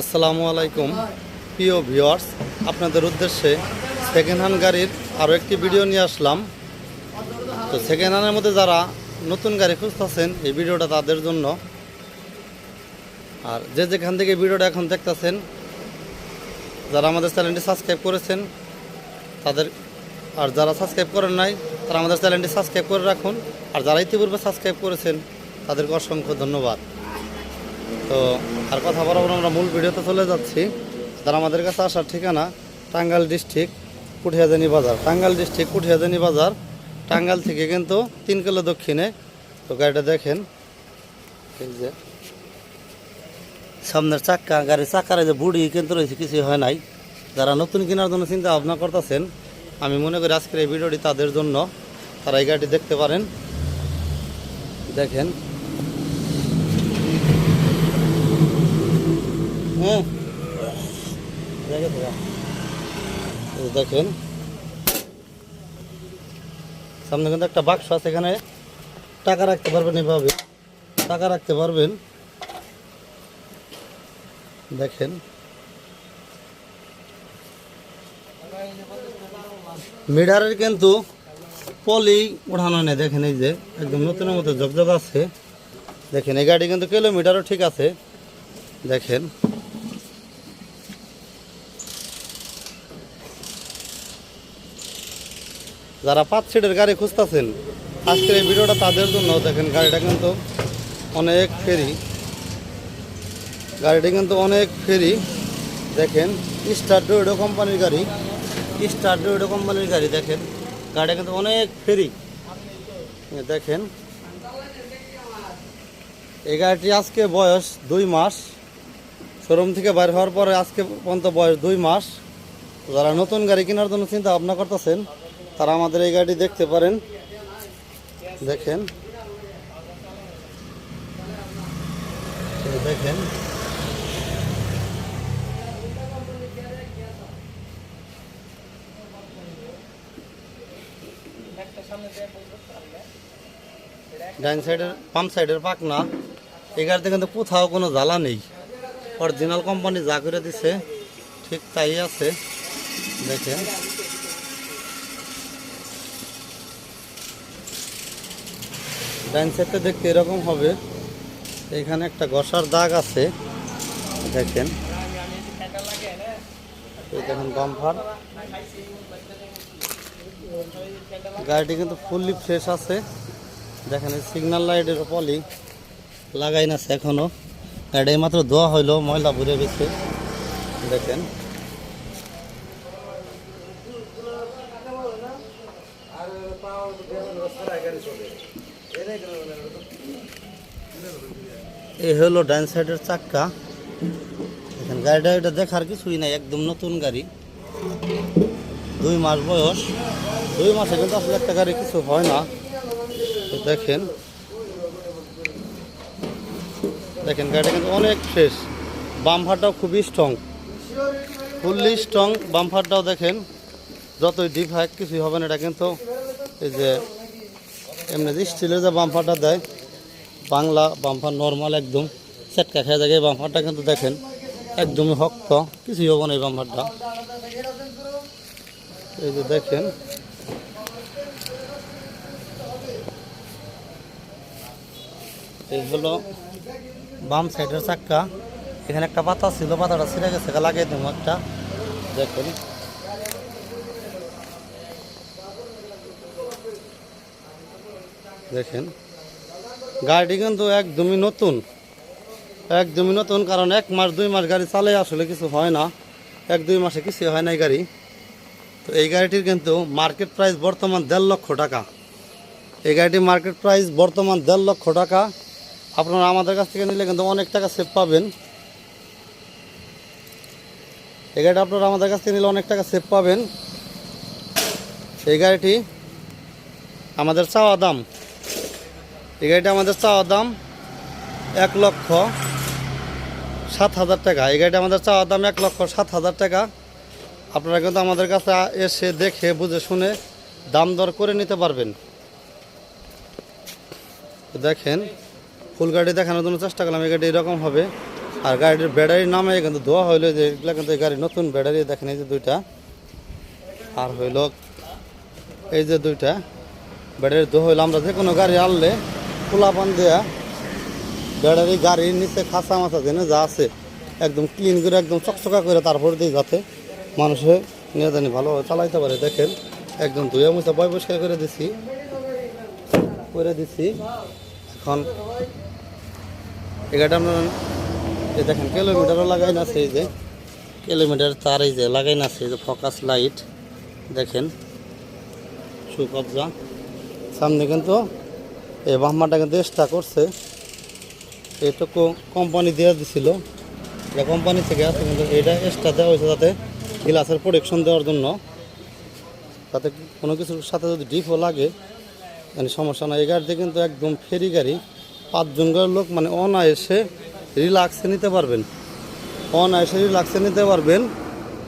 আসসালামু আলাইকুম। প্রিয় ভিওয়ার্স আপনাদের উদ্দেশ্যে সেকেন্ড হ্যান্ড গাড়ির আরও একটি ভিডিও নিয়ে আসলাম। তো সেকেন্ড হ্যান্ডের মধ্যে যারা নতুন গাড়ি খুঁজতেছেন, এই ভিডিওটা তাদের জন্য। আর যে যেখান থেকে ভিডিওটা এখন দেখতেছেন, যারা আমাদের চ্যানেলটি সাবস্ক্রাইব করেছেন, তাদের আর যারা সাবস্ক্রাইব করেন নাই, তারা আমাদের চ্যানেলটি সাবস্ক্রাইব করে রাখুন। আর যারা ইতিপূর্বে সাবস্ক্রাইব করেছেন, তাদেরকে অসংখ্য ধন্যবাদ। তো আর কথা বরাবর আমরা মূল ভিডিওতে চলে যাচ্ছি। যারা আমাদের কাছে আসার ঠিকানা, টাঙ্গাইল ডিস্ট্রিক্ট, কুঠিয়াজানি বাজার। টাঙ্গাইল ডিস্ট্রিক্ট, কুঠিয়াজানি বাজার। টাঙ্গাইল থেকে কিন্তু তিন কিলো দক্ষিণে। তো গাড়িটা দেখেন। এই যে সামনের চাক্কা গাড়ির চাক্কার যে বুড়ি কিন্তু রয়েছে, কিছুই হয় নাই। যারা নতুন কেনার জন্য চিন্তা ভাবনা করতেছেন, আমি মনে করি আজকের এই ভিডিওটি তাদের জন্য। তারা এই গাড়িটি দেখতে পারেন। দেখেন হ্যাঁ দেখে তো এই দেখেন। সামনে কিন্তু একটা বাক্স আছে, এখানে টাকা রাখতে পারবেন এভাবে। টাকা রাখতে পারবেন। দেখেন। মিডারের কিন্তু পলি উঠানো নেই, দেখেন এই যে, একদম নতুনের মতো জগজগ আছে। দেখেন, এই গাড়ি কিন্তু কিলোমিটারও ঠিক আছে। দেখেন। যারা পাঁচ সিটের গাড়ি খুঁজতেছেন, আজকের এই ভিডিওটা তাদের জন্য। দেখেন, গাড়িটা কিন্তু অনেক ফেরি। গাড়িটা কিন্তু অনেক ফেরি। দেখেন, স্টার ডোয়েডো কোম্পানির গাড়ি। স্টার ডোয়েডো কোম্পানির গাড়ি, দেখেন। গাড়িটা কিন্তু অনেক ফেরি। দেখেন, এই গাড়িটি আজকে বয়স দুই মাস। শোরুম থেকে বাইর হওয়ার পরে আজকে পর্যন্ত বয়স দুই মাস। যারা নতুন গাড়ি কেনার জন্য চিন্তা ভাবনা করতেছেন তারা আমাদের এই গাড়ি দেখতে পারেন। দেখেন। দেখেন। ডাইন সাইডের পাম্প সাইডের পাকনা। এই গাড়িতে কিন্তু কোথাও কোনো জ্বালা নেই। অরিজিনাল কোম্পানি যা করে দিছে, ঠিক তাই আছে। দেখেন। ডাইন সাইডটা দেখতে এরকম হবে। এখানে একটা ঘষার দাগ আছে। দেখেন। দেখেন বাম্পার। গাড়িটি কিন্তু ফুললি ফ্রেশ আছে। দেখেন সিগন্যাল লাইটের পলি লাগাই না এখনও। গাড়ি মাত্র ধোয়া হইল, ময়লা ভরে গেছে। দেখেন। এই হলো ডান সাইডের চাক্কা। দেখেন, গাড়িটা এটা দেখার কিছুই নাই, একদম নতুন গাড়ি। দুই মাস বয়স। দুই মাসে কিন্তু আসলে একটা গাড়ি কিছু হয় না। দেখেন। দেখেন, গাড়িটা কিন্তু অনেক ফ্রেশ বাম্পারটাও খুবই স্ট্রং ফুললি স্ট্রং বাম্পারটাও দেখেন, যতই ডিপ হয় কিছুই হবে না, এটা কিন্তু এই যে এমনি যে স্টিলের যে বাম্পারটা দেয়, বাংলা বাম্পার নর্মাল একদম। সেটকা খেয়ে এই বাম্পারটা কিন্তু দেখেন, একদমই শক্ত, কিছুই হবে না এই বাম্পারটা। এই যে দেখেন। এই হলো বাম সাইডের চাক্কা। এখানে একটা পাতা ছিল, পাতাটা ছিঁড়ে গেছে লাগিয়ে দেবো একটা। দেখুন। দেখেন। গাড়িটি কিন্তু একদমই নতুন। একদমই নতুন, কারণ এক মাস, দুই মাস গাড়ি চালে আসলে কিছু হয় না। এক, দুই মাসে কিছু হয় না এই গাড়ি। তো এই গাড়িটির কিন্তু মার্কেট প্রাইস বর্তমান দেড় লক্ষ টাকা। এই গাড়িটির মার্কেট প্রাইস বর্তমান দেড় লক্ষ টাকা। আপনারা আমাদের কাছ থেকে নিলে কিন্তু অনেক টাকা সেভ পাবেন। এই গাড়িটা আপনারা আমাদের কাছ থেকে নিলে অনেক টাকা সেভ পাবেন। এই গাড়িটি আমাদের চাওয়া দাম এই গাড়িটা আমাদের চাওয়া দাম এক লক্ষ সাত হাজার টাকা। এই গাড়িটা আমাদের চাওয়া দাম এক লক্ষ সাত হাজার টাকা। আপনারা কিন্তু আমাদের কাছে এসে দেখে, বুঝে শুনে দাম দর করে নিতে পারবেন। দেখেন, ফুল গাড়ি দেখানোর জন্য চেষ্টা করলাম, এই গাড়ি এরকম হবে। আর গাড়ির ব্যাটারি নামে কিন্তু ধোয়া হইল যে, এগুলো কিন্তু এই গাড়ি নতুন ব্যাটারি, দেখেন এই যে দুইটা। আর হইল এই যে দুইটা ব্যাটারি ধোয়া হইল, আমরা যে কোনো গাড়ি আনলে খোলা পান দেয়া ব্যাটারি গাড়ির নিচে খাসা মাছা দেনে যা আছে, একদম ক্লিন করে, একদম চকচকা করে তারপর দিয়ে যাতে মানুষে নিয়ে জানি ভালোভাবে চালাইতে পারে। দেখেন, একদম ধুয়ে মুছে বয় পরিষ্কার করে দিছি করে দিছি। এখন আপনার এই দেখেন কিলোমিটারও লাগাই না এই যে কিলোমিটার তার এই যে লাগাই না এই যে ফোকাস লাইট দেখেন সুকবজা সামনে কিন্তু এই বাহমাটা কিন্তু এক্সট্রা করছে। এটুকু কোম্পানি দেওয়া দিছিল। এটা কোম্পানি থেকে আছে কিন্তু এটা এক্সট্রা দেওয়া হয়েছে যাতে গ্লাসের প্রোটেকশন দেওয়ার জন্য। তাতে কোনো কিছুর সাথে যদি ডিপও লাগে মানে সমস্যা নয় এই গাড়িতে কিন্তু একদম ফেরি গাড়ি। পাঁচজন লোক মানে অনায়াসে রিল্যাক্সে নিতে পারবেন। অনায়াসে রিল্যাক্সে নিতে পারবেন।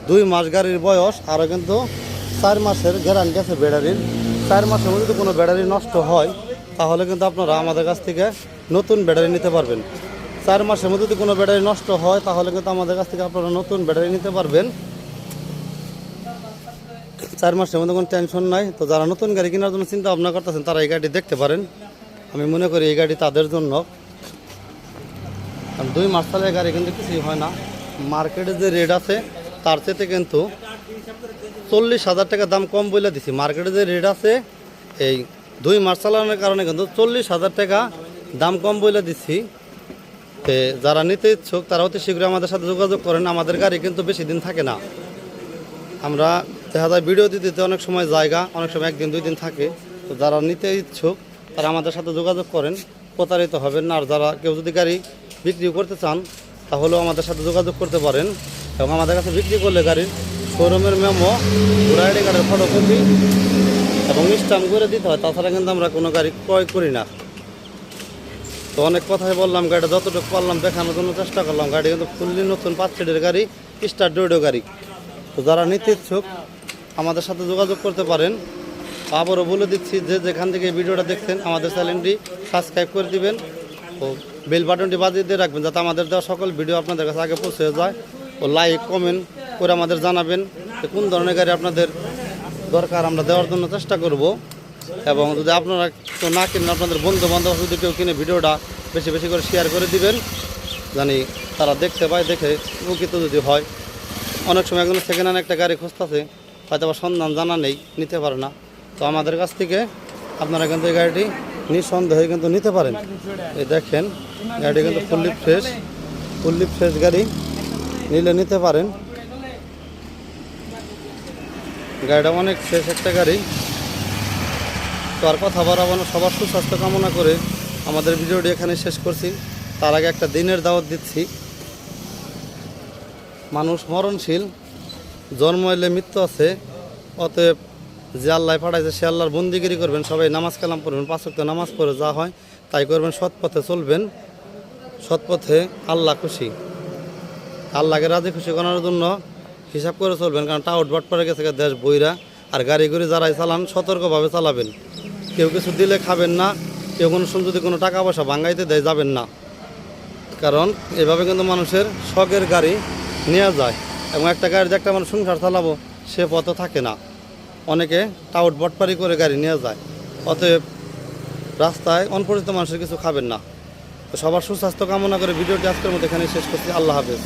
দুই মাস গাড়ির বয়স আরও কিন্তু চার মাসের গ্যারান্টি আছে ব্যাটারির। চার মাসের মধ্যে কোনো ব্যাটারি নষ্ট হয় তাহলে কিন্তু আপনারা আমাদের কাছ থেকে নতুন ব্যাটারি নিতে পারবেন। চার মাসের মধ্যে যদি কোনো ব্যাটারি নষ্ট হয়, তাহলে কিন্তু আমাদের কাছ থেকে আপনারা নতুন ব্যাটারি নিতে পারবেন। চার মাসের মধ্যে কোনো টেনশন নাই। তো যারা নতুন গাড়ি কেনার জন্য চিন্তা ভাবনা করতেছেন, তারা এই গাড়ি দেখতে পারেন। আমি মনে করি এই গাড়ি তাদের জন্য। দুই মাস চালের গাড়ি কিন্তু কিছুই হয় না। মার্কেটে যে রেট আছে, তার চেয়ে কিন্তু চল্লিশ হাজার টাকা দাম কম বলে দিছি। মার্কেটে যে রেট আছে, এই দুই মাস চালানোর কারণে কিন্তু চল্লিশ হাজার টাকা দাম কম বলে দিচ্ছি। যারা নিতে ইচ্ছুক, তারা অতি শীঘ্র আমাদের সাথে যোগাযোগ করেন। আমাদের গাড়ি কিন্তু বেশি দিন থাকে না। আমরা দেখা যায় ভিডিও দিতে অনেক সময় জায়গা, অনেক সময় একদিন, দুই দিন থাকে। তো যারা নিতে ইচ্ছুক, তারা আমাদের সাথে যোগাযোগ করেন। প্রতারিত হবেন না। আর যারা কেউ যদি গাড়ি বিক্রি করতে চান, তাহলেও আমাদের সাথে যোগাযোগ করতে পারেন। এবং আমাদের কাছে বিক্রি করলে গাড়ির শোরুমের মেমো ঘোড়াইডি গাড়ির ফটোকপি এবং স্টাম্প করে দিতে হয়, তাছাড়া কিন্তু আমরা কোনো গাড়ি ক্রয় করি না। তো অনেক কথাই বললাম, গাড়িটা যতটুকু পারলাম দেখানোর জন্য চেষ্টা করলাম, গাড়ি কিন্তু ফুললি নতুন পাঁচ সিটের গাড়ি, স্টার ডোডো গাড়ি। তো যারা নিতে ইচ্ছুক, আমাদের সাথে যোগাযোগ করতে পারেন। আবারও বলে দিচ্ছি যে যেখান থেকে ভিডিওটা দেখছেন, আমাদের চ্যানেলটি সাবস্ক্রাইব করে দিবেন। ও বেল বাটনটি বাজিয়ে দিয়ে রাখবেন, যাতে আমাদের দেওয়া সকল ভিডিও আপনাদের কাছে আগে পৌঁছে যায়। ও লাইক, কমেন্ট করে আমাদের জানাবেন যে কোন ধরনের গাড়ি আপনাদের দরকার, আমরা দেওয়ার জন্য চেষ্টা করব। এবং যদি আপনারা কেউ না কিনেন, আপনাদের বন্ধু বান্ধব যদি কেউ কিনে ভিডিওটা, বেশি বেশি করে শেয়ার করে দিবেন। জানি তারা দেখতে পায়, দেখে উপকৃত যদি হয়। অনেক সময় একজন সেকেন্ড হ্যান্ড একটা গাড়ি খুঁজতেছে, হয়তো বা সন্ধান জানা নেই, নিতে পারে না। তো আমাদের কাছ থেকে আপনারা কিন্তু এই গাড়িটি নিঃসন্দেহে কিন্তু নিতে পারেন। এই দেখেন, গাড়িটি কিন্তু ফুললি ফ্রেশ ফুললি ফ্রেশ গাড়ি, নিলে নিতে পারেন। গাড়িটা অনেক শেষ একটা গাড়ি। তো আর কথা বাড়াবো না, সবার সুস্বাস্থ্য কামনা করে আমাদের ভিডিওটি এখানে শেষ করছি। তার আগে একটা দিনের দাওয়াত দিচ্ছি। মানুষ মরণশীল, জন্ম এলে মৃত্যু আছে, অতএব যে আল্লাহ পাঠাইছে সে আল্লাহর বন্দিগিরি করবেন। সবাই নামাজ কালাম পড়বেন, পাঁচ ওয়াক্ত নামাজ পড়ে যা হয় তাই করবেন, সৎ পথে চলবেন, সৎ পথে আল্লাহ খুশি। আল্লাহকে রাজি খুশি করার জন্য হিসাব করে চলবেন, কারণ টাউট বাট পরে গেছে দেশ বইরা, আর গাড়ি করে যারাই চালান, সতর্কভাবে চালাবেন। কেউ কিছু দিলে খাবেন না, কেউ কোনো সময় যদি কোনো টাকা পয়সা ভাঙ্গাইতে দেয়, যাবেন না। কারণ এভাবে কিন্তু মানুষের শখের গাড়ি নেওয়া যায়, এবং একটা গাড়ি যে একটা মানুষ সংসার চালাবো, সে পথও থাকে না। অনেকে টাউট বটপারি করে গাড়ি নিয়ে যায়, অতএব রাস্তায় অনপরিচিত মানুষের কিছু খাবেন না। সবার সুস্বাস্থ্য কামনা করে ভিডিওটি আজকের মধ্যে এখানে শেষ করছি। আল্লাহ হাফেজ।